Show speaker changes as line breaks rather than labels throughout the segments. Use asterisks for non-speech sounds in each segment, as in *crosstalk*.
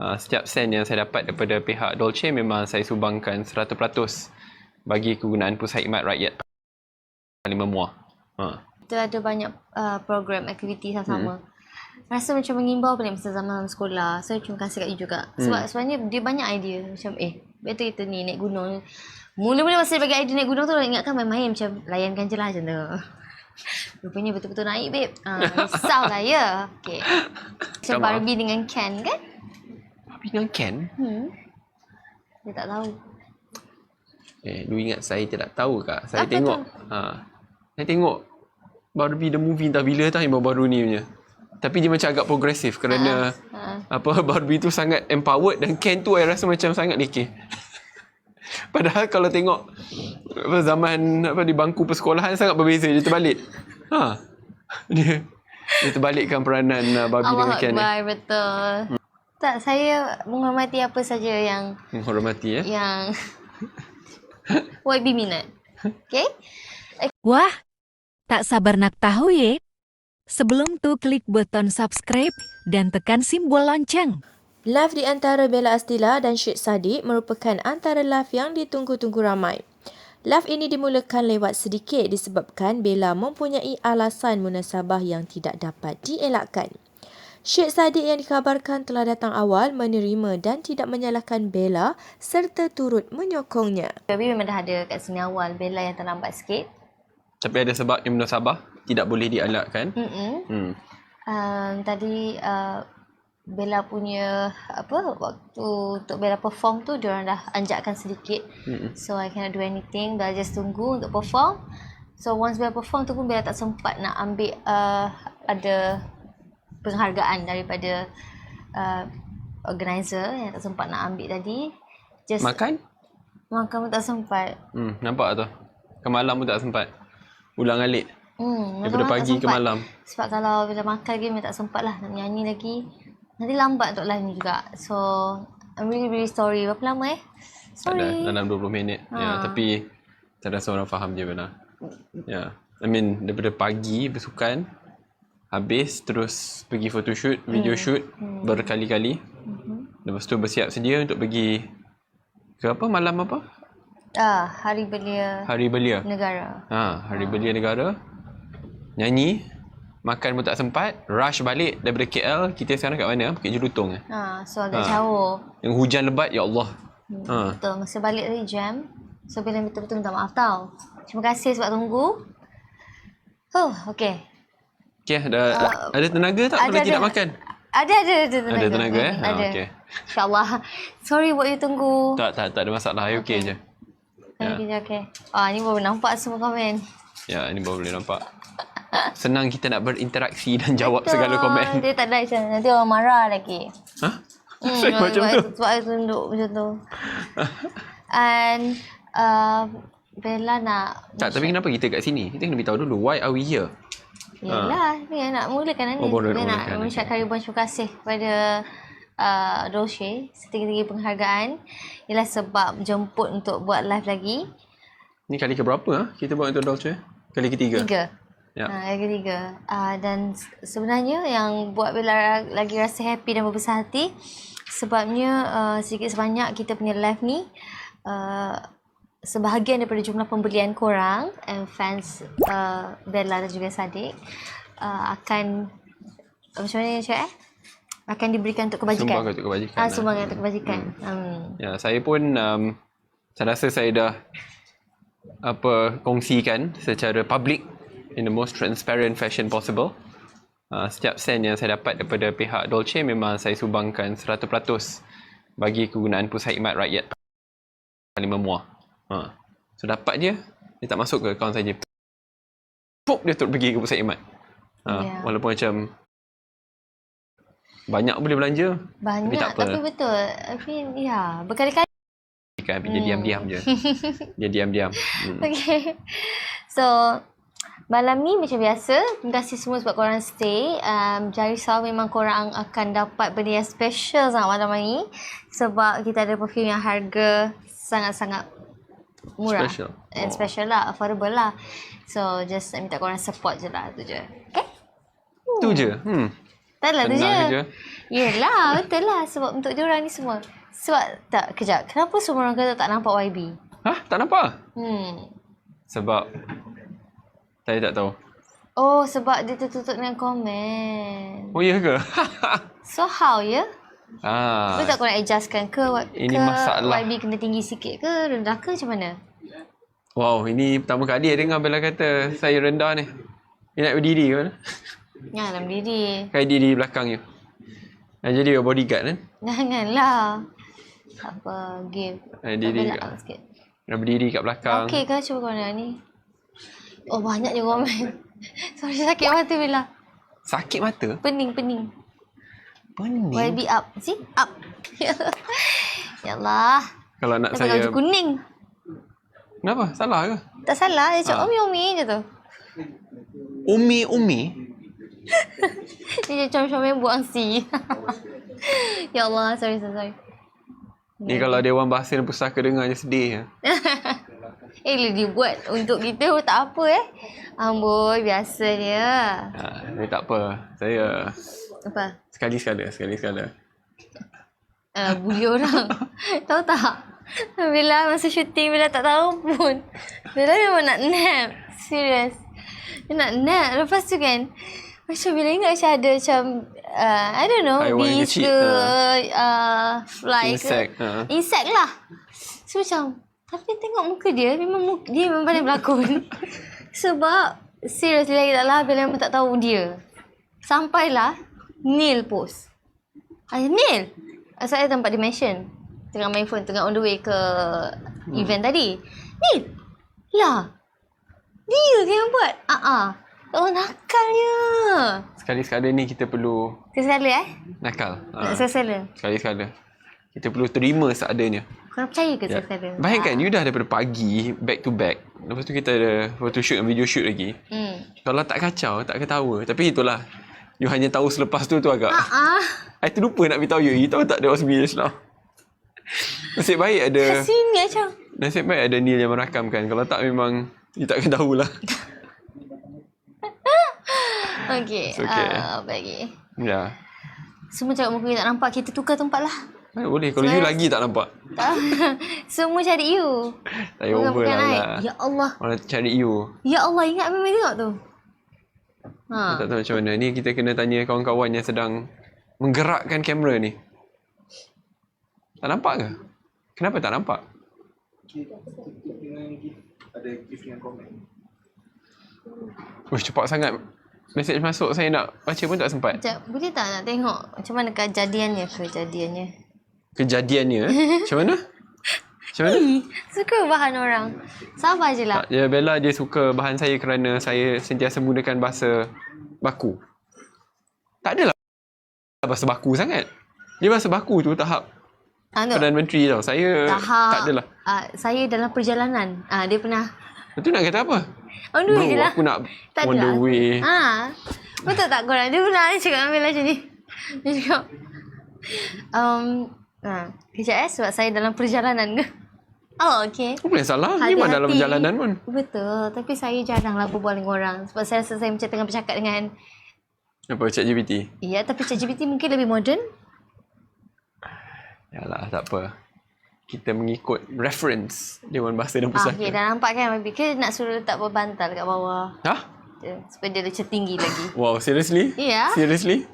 uh, setiap sen yang saya dapat daripada pihak Dolce memang saya sumbangkan 100% bagi kegunaan pusat khidmat rakyat paling memuah. Ha.
Kita ada banyak uh, program aktiviti sama-sama. Rasa macam mengimbau balik masa zaman sekolah. So terima kasih kat you juga. Sebab sebenarnya dia banyak idea. Macam eh, better kita ni naik gunung. Mula-mula masa dia bagi idea naik gunung tu ingatkan main-main macam layankan je lah macam tu. *laughs* Rupanya betul-betul naik babe. Ah, risau lah ya. Okay. *laughs* Macam. Barbie dengan Ken kan?
Tapi dengan Ken,
Hmm. Dia tak tahu.
eh, lu ingat saya tidak tahu kak. Saya
Apa
tengok, ha, saya tengok Barbie the movie entah bila tau yang baru-baru ni punya. Tapi dia macam agak progresif kerana
Ha.
apa *laughs* Barbie tu sangat empowered dan Ken tu saya rasa macam sangat lekeh. *laughs* Padahal kalau tengok apa, zaman apa di bangku persekolahan sangat berbeza dia terbalik. Ha. *laughs* Dia dia terbalikkan peranan uh, Barbie dengan
Allah
Ken ni.
Akbar, betul. Tak, saya menghormati apa saja yang
Menghormati ya.
yang *laughs* YB minat. Okay?
Wah, tak sabar nak tahu ye? Sebelum tu klik button subscribe dan tekan simbol lonceng.
Live di antara Bella Astila dan Syed Saddiq merupakan antara live yang ditunggu-tunggu ramai. Live ini dimulakan lewat sedikit disebabkan Bella mempunyai alasan munasabah yang tidak dapat dielakkan. Syed Saddiq yang dikabarkan telah datang awal menerima dan tidak menyalahkan Bella serta turut menyokongnya.
Baby memang dah ada kat sini awal. Bella yang terlambat sikit.
Tapi ada sebab yang munasabah tidak boleh dielakkan.
Mm-mm.
Hmm.
Um, tadi uh, Bella punya apa waktu untuk Bella perform tu diorang dah anjakkan sedikit.
Mm-mm.
So I cannot do anything. Bella just tunggu untuk perform. So once Bella perform tu pun Bella tak sempat nak ambil uh, ada penghargaan daripada uh, organizer yang tak sempat nak ambil tadi. Just
Makan?
makan pun tak sempat.
Hmm, nampak tu. Ke malam pun tak sempat. Ulang alik.
Hmm,
Daripada pagi ke malam.
Sebab kalau bila makan lagi memang tak sempat lah nak nyanyi lagi. Nanti lambat untuk live ni juga. So I'm really really sorry. Berapa lama eh? Sorry.
Dalam 20 minit. Ya,
Ha.
tapi tak rasa orang faham je benar. Ya. I mean, daripada pagi bersukan, habis terus pergi photoshoot, video shoot berkali-kali. Lepas tu bersiap sedia untuk pergi ke apa? Malam apa?
Ah, hari belia
Hari belia.
negara.
Ha, hari belia negara. Nyanyi. Makan pun tak sempat. Rush balik daripada KL. Kita sekarang kat mana? Bukit Jelutong.
Ha, so agak
Ha.
jauh.
Yang hujan lebat, ya Allah. Ha.
Betul. Masa balik tadi jam. So bila betul-betul minta maaf tau. Terima kasih sebab tunggu. Oh, okay.
Okay, ada,
Uh,
ada tenaga tak kalau
ada,
tidak
ada.
makan?
Ada, ada, ada tenaga.
Ada tenaga eh? Ha,
ada.
okey.
InsyaAllah. *laughs* Sorry buat you tunggu.
Tak, tak, tak ada masalah. Okay, okay je. Ya.
Okay, okay. Ah, ni baru nampak semua komen.
Ya, ini baru boleh nampak. Senang kita nak berinteraksi dan jawab segala
Betul.
komen.
Dia tak ada macam nanti orang marah lagi.
Ha?
Hmm,
Saya macam tu.
Sebab saya tunduk macam tu. And uh, Bella nak
Tak, tapi kenapa kita kat sini? Kita kena beritahu dulu. Why are we here?
Yelah, ni nak mulakan nanti.
Ah. Oh, baru nak
mengucapkan ribuan terima kasih kepada uh, Dolce setinggi-tinggi penghargaan. Ialah sebab jemput untuk buat live lagi.
Ni kali ke berapa ha? kita buat untuk Dolce? Kali ketiga.
Tiga.
Ya.
Ha, yang ketiga. Uh, dan se- sebenarnya yang buat Bella lagi rasa happy dan berbesar hati sebabnya uh, sedikit sebanyak kita punya live ni uh, sebahagian daripada jumlah pembelian korang and fans uh, Bella dan juga Sadiq uh, akan macam mana cakap eh? Akan diberikan untuk kebajikan.
Sumbang untuk kebajikan.
Ah,
lah.
sumbangan untuk kebajikan. Hmm.
Ya, saya pun um, saya rasa saya dah apa kongsikan secara public in the most transparent fashion possible. Uh, setiap sen yang saya dapat daripada pihak Dolce memang saya sumbangkan 100% bagi kegunaan pusat khidmat rakyat paling memuah. Ha. So dapat dia, dia tak masuk ke akaun saja. Puk dia terus pergi ke pusat khidmat. Ha,
Ya.
Walaupun macam banyak boleh belanja.
Banyak
tak apa.
tapi betul. Tapi ya, berkali-kali
Kan, dia diam-diam je. *laughs* Dia diam-diam. Hmm.
Okay. So, malam ni macam biasa. Terima kasih semua sebab korang stay. Um, jangan risau memang korang akan dapat benda yang special sangat malam ni. Sebab kita ada perfume yang harga sangat-sangat murah.
Special.
And
Oh.
special lah. Affordable lah. So, just minta korang support je lah. Tu je. Okay?
Tu je. Hmm.
Tak lah tu je.
Je.
Yelah, *laughs* betul lah. Sebab untuk dia orang ni semua. Sebab, tak, kejap. Kenapa semua orang kata tak nampak YB?
Hah? Tak nampak?
Hmm.
Sebab saya tak tahu.
Oh, sebab dia tertutup dengan komen.
Oh, ya ke? *laughs*
So, how ya?
Ah,
Kau tak kau nak adjustkan ke,
Ini
ke
masalah.
YB kena tinggi sikit ke, rendah ke macam mana?
wow, ini pertama kali saya dengar Bella kata saya rendah ni. Dia nak berdiri ke mana?
Janganlah berdiri.
Kayak diri belakang you. Nak jadi your bodyguard kan?
Janganlah. Tak apa, game.
Eh, diri
Tak
kat-
apa, sikit.
Nak berdiri kat belakang.
Okey ke cuba kau nak ni? Oh, banyak je komen. *laughs* Sorry, sakit mata Bella.
Sakit mata?
Pening, pening.
Pening.
YB up. See? Up. *laughs* ya Allah.
Kalau nak
baju
saya...
kuning.
Kenapa? Salah ke?
Tak salah. Dia
Ah.
cakap omi-omi je tu.
Umi-umi? *laughs*
Dia macam comel buang si. *laughs* ya Allah. Sorry, sorry, sorry.
Ni kalau Dewan Bahasa dan Pusaka dengar je sedih.
Eh, dia buat untuk kita pun tak apa eh. Amboi, biasa dia.
Ha, ni tak apa. Saya
Apa?
sekali sekala, sekali sekala.
Uh, bully orang. *laughs* tahu tak? Bila masa syuting, Bila tak tahu pun. Bila memang nak nap. Serius. Dia nak nap. Lepas tu kan, macam bila ingat macam ada macam, uh, I don't know, bees ke, uh, fly
Insect,
ke.
ha.
Insect lah. So macam, tapi tengok muka dia, memang muka, dia memang pandai berlakon. *laughs* Sebab, serius lagi tak lah, Bila memang tak tahu dia. Sampailah, Neil post. Ay, Neil! Saya tempat dia mention. Tengah main phone, tengah on the way ke
Hmm.
event tadi. Neil! Lah! Dia ke yang buat? Ah ah. Oh, nakalnya.
Sekali sekala ni kita perlu
Sekali eh?
nakal.
Nak
Ha,
sekali.
sekali sekala. Kita perlu terima seadanya.
Kau percaya ke
Ya.
sekali?
Bayangkan you dah daripada pagi back to back. Lepas tu kita ada photoshoot dan video shoot lagi.
Hmm.
Kalau tak kacau, tak ketawa. Tapi itulah. You hanya tahu selepas tu tu agak.
Ah ah.
I terlupa nak beritahu you. You tahu tak that was me just now. Nasib baik ada
Sini macam.
nasib baik ada Neil yang merakamkan. Kalau tak memang you takkan tahulah. *laughs*
Okey.
It's okay.
Apa lagi?
ya.
Semua cakap muka you tak nampak. Kita tukar tempat lah.
Eh, boleh. Kalau you lagi tak nampak.
Tak. *laughs* Semua cari you. Bukan-
over lah.
Ya Allah.
Orang cari you.
Ya Allah. Ingat memang tengok tu. Ha.
Tak tahu macam mana. Ni kita kena tanya kawan-kawan yang sedang menggerakkan kamera ni. Tak nampak ke? Kenapa tak nampak? Uish, cepat sangat. Mesej masuk saya nak baca pun tak sempat.
Sekejap, boleh tak nak tengok macam mana kejadiannya kejadiannya?
Kejadiannya. Macam mana? *laughs* Macam mana?
Suka bahan orang. Sabar je lah.
Tak, dia Bella dia suka bahan saya kerana saya sentiasa menggunakan bahasa baku. Tak adalah bahasa baku sangat. Dia bahasa baku tu tahap
Ah, tu.
Perdana Menteri tau. Saya
Tahap.
tak adalah.
Ah, saya dalam perjalanan. Ah, dia pernah
Itu nak kata apa?
on the way je lah.
aku nak
Tak
on the
adalah.
way.
Ah, betul tak korang? Dia pernah dia cakap ambil macam ni. Dia cakap, um, ah, kejap eh sebab saya dalam perjalanan ke. Oh, okay.
Apa boleh salah? Ni mana dalam perjalanan pun.
Betul. Tapi saya jarang lah berbual dengan orang. Sebab saya rasa saya macam tengah bercakap dengan
Apa, chat GPT?
Ya, tapi ChatGPT mungkin lebih moden.
Yalah, tak apa. Kita mengikut reference Dewan Bahasa dan
Ah,
Pusaka.
okay, dah nampak kan Baby? Ke nak suruh letak bantal kat bawah.
Hah?
Supaya dia macam tinggi lagi.
Wow, seriously?
Ya.
Seriously?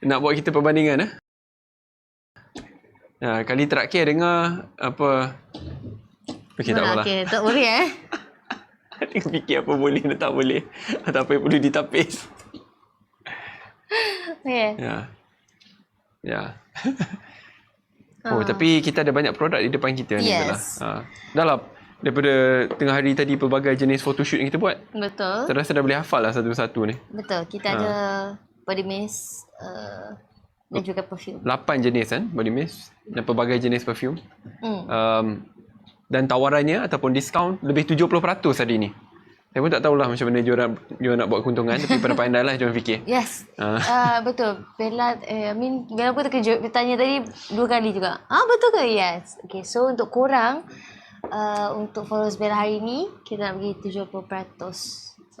Nak buat kita perbandingan eh? Ha, kali terakhir dengar apa Okey tak apalah.
Okay, tak boleh eh. *laughs*
Tengok fikir apa boleh dan tak boleh. Atau apa yang perlu ditapis.
Okay.
Ya. Ya. oh, tapi kita ada banyak produk di depan kita ni
Yes.
Bella. Ha. Dah lah daripada tengah hari tadi pelbagai jenis photoshoot yang kita buat.
Betul.
Saya rasa dah boleh hafal lah satu-satu ni.
Betul. Kita ada body mist uh, dan juga perfume.
8 jenis kan body mist dan pelbagai jenis perfume.
Hmm.
Um, dan tawarannya ataupun diskaun lebih 70% hari ni. Saya pun tak tahulah macam mana diorang, diorang nak buat keuntungan tapi pandai-pandai lah diorang fikir.
Yes.
Ah.
Uh, betul. Bella, eh, I mean, Bella pun terkejut. Dia tanya tadi dua kali juga. Ah, betul ke? Yes. Okay, so untuk korang, uh, untuk followers Bella hari ni, kita nak bagi 70%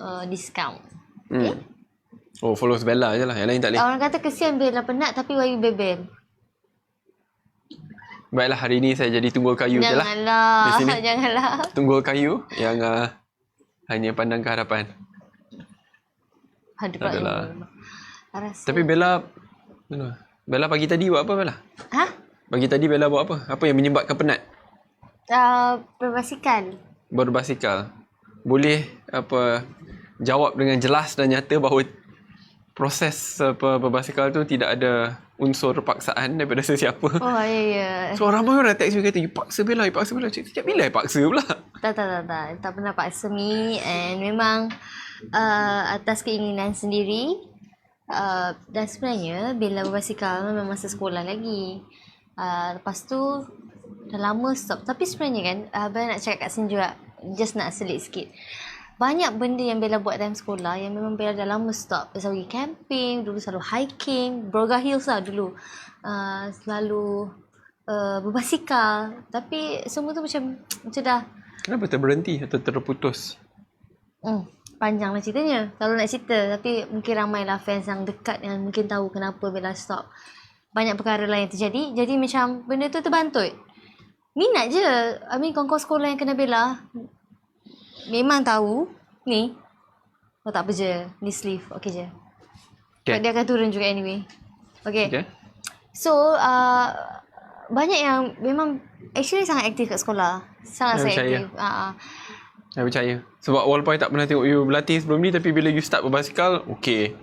uh, discount.
Hmm. Oh, follows Bella je lah. Yang lain tak boleh.
Orang kata kesian Bella penat tapi Wayu bebel.
Baiklah, hari ni saya jadi tunggul kayu je lah.
Janganlah. *laughs* Janganlah.
Tunggul kayu yang uh, hanya pandang ke hadapan.
Aduh,
Adalah.
Rasa.
Tapi Bella... Bella pagi tadi buat apa Bella?
Ha?
Pagi tadi Bella buat apa? Apa yang menyebabkan penat?
Uh, berbasikal.
Berbasikal. Boleh apa jawab dengan jelas dan nyata bahawa proses apa berbasikal tu tidak ada unsur paksaan daripada *laughs* sesiapa.
Oh, ya, ya.
So ramai orang text you kata, you paksa Bella, you paksa Bella. Cik, Sejak bila you paksa pula?
Tak, tak, tak, tak. Tak pernah paksa me and memang uh, atas keinginan sendiri. Uh, dan sebenarnya bila berbasikal memang masa sekolah lagi. Uh, lepas tu dah lama stop. Tapi sebenarnya kan, uh, Bella nak cakap kat sini juga, just nak selit sikit. Banyak benda yang Bella buat dalam sekolah yang memang Bella dah lama stop. Bella selalu pergi camping, dulu selalu hiking, Broga Hills lah dulu. Uh, selalu uh, berbasikal. Tapi semua tu macam, macam dah
Kenapa terberhenti atau terputus?
Hmm, panjang lah ceritanya. Kalau nak cerita. Tapi mungkin ramailah fans yang dekat yang mungkin tahu kenapa Bella stop. Banyak perkara lain yang terjadi. Jadi macam benda tu terbantut. Minat je. I mean kawan-kawan sekolah yang kena Bella. Memang tahu. Ni. Oh tak apa je. Ni sleeve. Okay je.
Okay.
Dia akan turun juga anyway. Okay.
Okay.
So, uh, banyak yang memang actually sangat aktif kat sekolah. Sangat-sangat
Saya
aktif. Uh,
Saya percaya. Sebab walaupun I tak pernah tengok you berlatih sebelum ni tapi bila you start berbasikal, okay.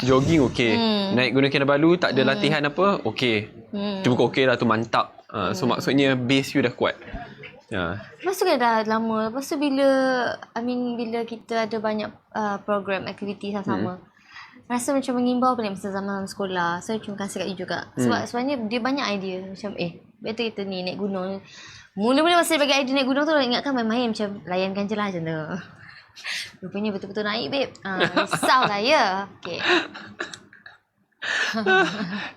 Jogging okay.
Hmm.
Naik Gunung Kinabalu tak ada latihan apa, okay.
Hmm.
Itu bukan okay lah, tu mantap. Uh, so maksudnya base you dah kuat. Ya.
Lepas tu kan dah lama. Lepas tu bila, I mean bila kita ada banyak uh, program, aktiviti sama-sama. Hmm. Rasa macam mengimbau pada masa zaman sekolah. So, terima kasih kat you juga. Sebab hmm. sebenarnya dia banyak idea. Macam, eh, better kita ni naik gunung. Mula-mula masa dia bagi idea naik gunung tu, ingatkan main-main macam layankan je lah macam tu. *laughs* Rupanya betul-betul naik, babe. Ha, risau lah ya. Okay. *laughs*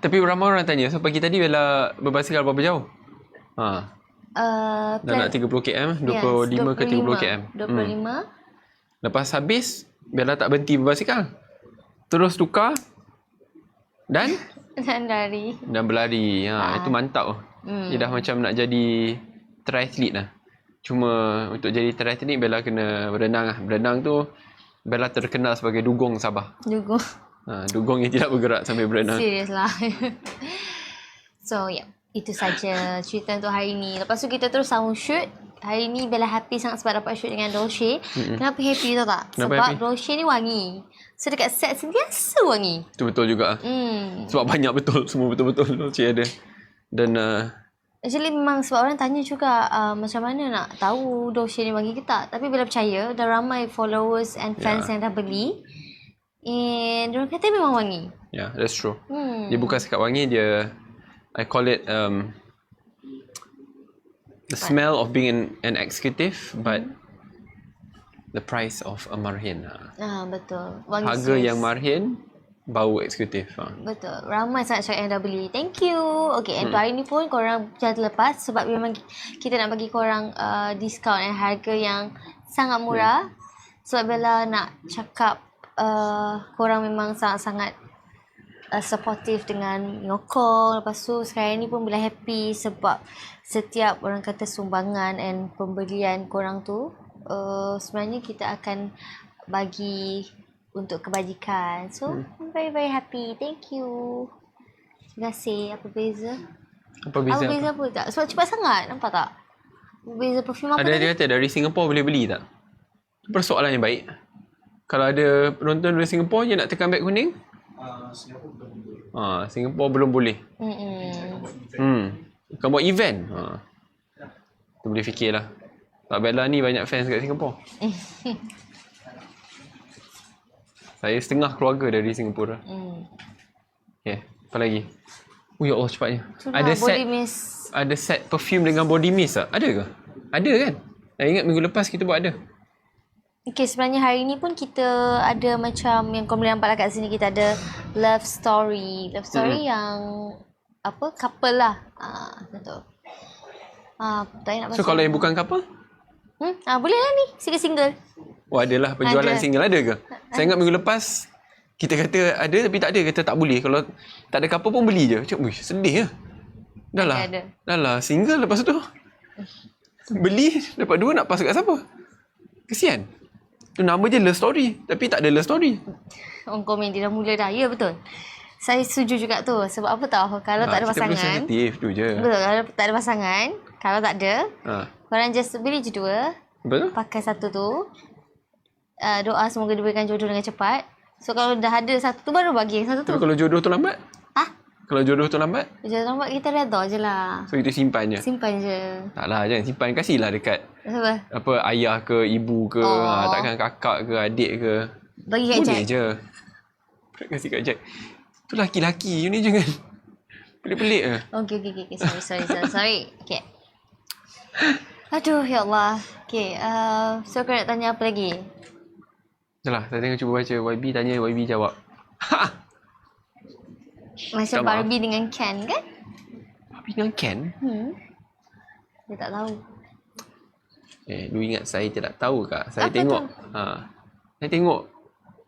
Tapi ramai orang tanya, so pagi tadi Bella berbasikal berapa jauh? Ha.
Uh,
Dah nak 30 km, 25 ke 30 km.
25.
Hmm. Lepas habis, Bella tak berhenti berbasikal. Terus tukar dan *laughs*
Dan dari.
dan berlari. Ha, itu mantap.
Hmm.
Dia dah macam nak jadi triathlete lah. Cuma untuk jadi triathlete Bella kena berenang lah. Berenang tu Bella terkenal sebagai dugong Sabah.
Juga.
Ha, dugong yang tidak bergerak sambil berenang.
Serius lah. *laughs* so, yeah. Itu saja cerita untuk hari ni. Lepas tu kita terus sambung shoot. Hari ni Bella happy sangat sebab dapat shoot dengan Dolce. Mm-hmm. Kenapa happy tau tak?
Kenapa
sebab
happy?
Dolce ni wangi. So dekat set sentiasa wangi.
Itu betul juga.
Hmm.
Sebab banyak betul. Semua betul-betul Dolce ada. Dan uh,
Actually memang sebab orang tanya juga uh, macam mana nak tahu Dolce ni wangi ke tak. Tapi Bella percaya dah ramai followers and fans
Ya.
yang dah beli. And diorang kata memang wangi.
yeah, that's true.
Hmm.
Dia bukan sekat wangi, dia I call it um, the smell of being an, an executive but the price of a marhin. Ha.
Ah, betul. Wangi
Harga
serius.
yang marhin, bau eksekutif. Ha.
Betul. Ramai sangat cakap yang dah beli. Thank you. Okay, and
Hmm.
hari ni pun korang jangan terlepas sebab memang kita nak bagi korang uh, diskaun dan harga yang sangat murah. Sebab Bella nak cakap uh, korang memang sangat-sangat uh, supportive dengan nyokong. Lepas tu sekarang ni pun Bella happy sebab setiap orang kata sumbangan and pembelian korang tu uh, sebenarnya kita akan bagi untuk kebajikan. So, I'm very very happy. Thank you. Terima kasih. Apa beza?
Apa beza?
apa
Apa
beza apa tak? Sebab cepat sangat. Nampak tak? Beza perfume apa
Ada dia kata dari Singapore boleh beli tak? Persoalan yang baik. Kalau ada penonton dari Singapore je nak tekan beg kuning? Ah, Singapore belum boleh.
Mm-mm.
Hmm. Kau buat event. Ha. Tu boleh fikirlah. Sebab Bella ni banyak fans kat Singapore. *laughs* Saya setengah keluarga dari Singapura.
Mm.
Okay. Apa lagi? Oh ya Allah cepatnya.
Itulah,
ada
body
set
mist.
ada set perfume dengan body mist tak? Ada ke? Ada kan? Saya ingat minggu lepas kita buat ada.
Okay, sebenarnya hari ni pun kita ada macam yang kau boleh nampak lah kat sini kita ada love story. Love story mm. yang apa? Couple lah. Ah, betul. Ah, tak nak
So kalau yang bukan couple?
Hmm? Ah, boleh lah ni. Single-single.
Oh adalah penjualan
Ada.
single ada ke? Saya ingat minggu lepas Kita kata ada tapi tak ada. Kata tak boleh. Kalau tak ada couple pun beli je. Macam, sedih lah. Dah lah.
Ada, ada.
Dah lah. Single lepas tu. Beli. Dapat dua nak pas kat siapa? Kesian. Tu nama je love story. Tapi tak ada love story.
Orang komen dia dah mula dah. Ya betul. Saya setuju juga tu. Sebab apa tahu? Kalau tak ada
Ah, kita
pasangan.
sensitif tu je.
Betul. Kalau tak ada pasangan. Kalau tak ada.
Ha.
Korang just beli je dua.
Betul?
Pakai satu tu. Uh, doa semoga diberikan jodoh dengan cepat. So kalau dah ada satu tu baru bagi yang satu tu.
Tapi kalau jodoh tu lambat?
Ha?
Kalau jodoh tu lambat?
Jangan lambat kita redha je lah.
So kita simpan je.
Simpan je.
Tak lah, jangan simpan. Kasihlah dekat
Apa?
apa ayah ke ibu ke
Oh.
ha, takkan kakak ke adik ke
Bagi kat
boleh
Jack.
je Tak *laughs* kasih kat Jack tu laki-laki you ni jangan pelik-pelik ke
Okay, okay, okay. Sorry, sorry, sorry. sorry. Okay. Aduh, ya Allah. Okay, uh, so kau nak tanya apa lagi?
Dah lah saya tengok cuba baca YB tanya YB jawab ha *laughs*
Macam
Tak maaf.
Barbie dengan Ken kan?
Tapi dengan Ken
Hmm. Dia tak tahu.
eh lu ingat saya tidak tahu kak saya
Apa
tengok ha saya tengok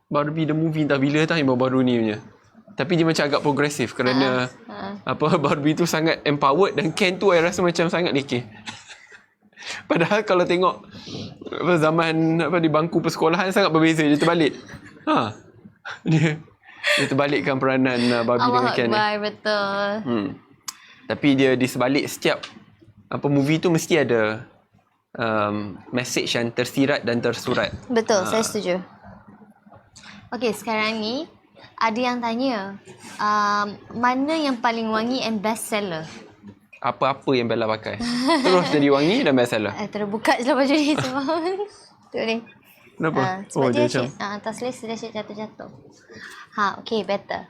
Barbie the movie entah bila tau yang baru-baru ni punya tapi dia macam agak progresif kerana
Ha.
apa *laughs* Barbie tu sangat empowered dan Ken tu saya rasa macam sangat lekeh. *laughs* Padahal kalau tengok apa zaman apa di bangku persekolahan sangat berbeza dia terbalik. Ha. *laughs* Dia dia terbalikkan peranan uh, Barbie
Allah
dengan Ken.
Akbar, betul.
Hmm. Tapi dia di sebalik setiap apa movie tu mesti ada um, message yang tersirat dan tersurat.
Betul, saya setuju. Okay, sekarang ni ada yang tanya um, mana yang paling wangi and best seller?
Apa-apa yang Bella pakai. Terus jadi wangi dan bestseller. *laughs*
Eh, terbuka je lah baju ni semua. *laughs* tu ni.
Kenapa?
Ah, sebab
oh,
dia
dia macam
asyik, ah, atas lace dia asyik jatuh-jatuh. Ha, okay, better.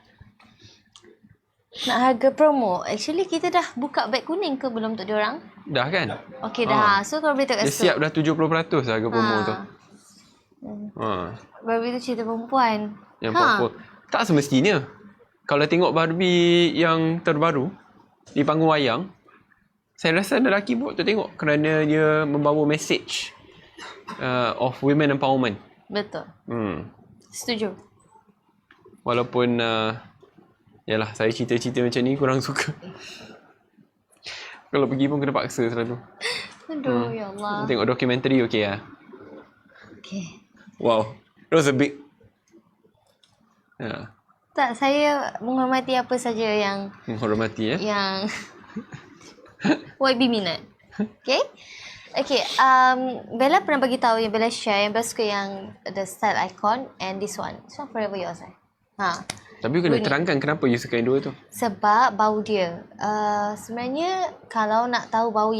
Nak harga promo. Actually, kita dah buka beg kuning ke belum untuk diorang?
dah kan?
Okay, dah. So, kalau boleh tengok
Dia siap dah 70% harga promo
Ha.
tu. Ha.
Barbie tu cerita perempuan.
Yang
ha.
ha. Tak semestinya. Kalau tengok Barbie yang terbaru di panggung wayang, saya rasa lelaki pun tu tengok kerana dia membawa message uh, of women empowerment.
Betul.
Hmm.
Setuju.
Walaupun uh, yalah saya cerita-cerita macam ni kurang *laughs* suka. Kalau pergi pun kena paksa selalu.
Aduh, ya Allah.
Tengok dokumentari okey lah.
Okay.
Wow. It was a big Ya,
Tak, saya menghormati apa saja yang
menghormati ya.
yang *laughs* YB minat. Okay? Okay, um, Bella pernah bagi tahu yang Bella share yang Bella suka yang the style icon and this one. This one forever yours eh. Ha.
Tapi kena
Bunyi.
terangkan kenapa you suka yang dua tu.
Sebab bau dia. Uh, sebenarnya kalau nak tahu bau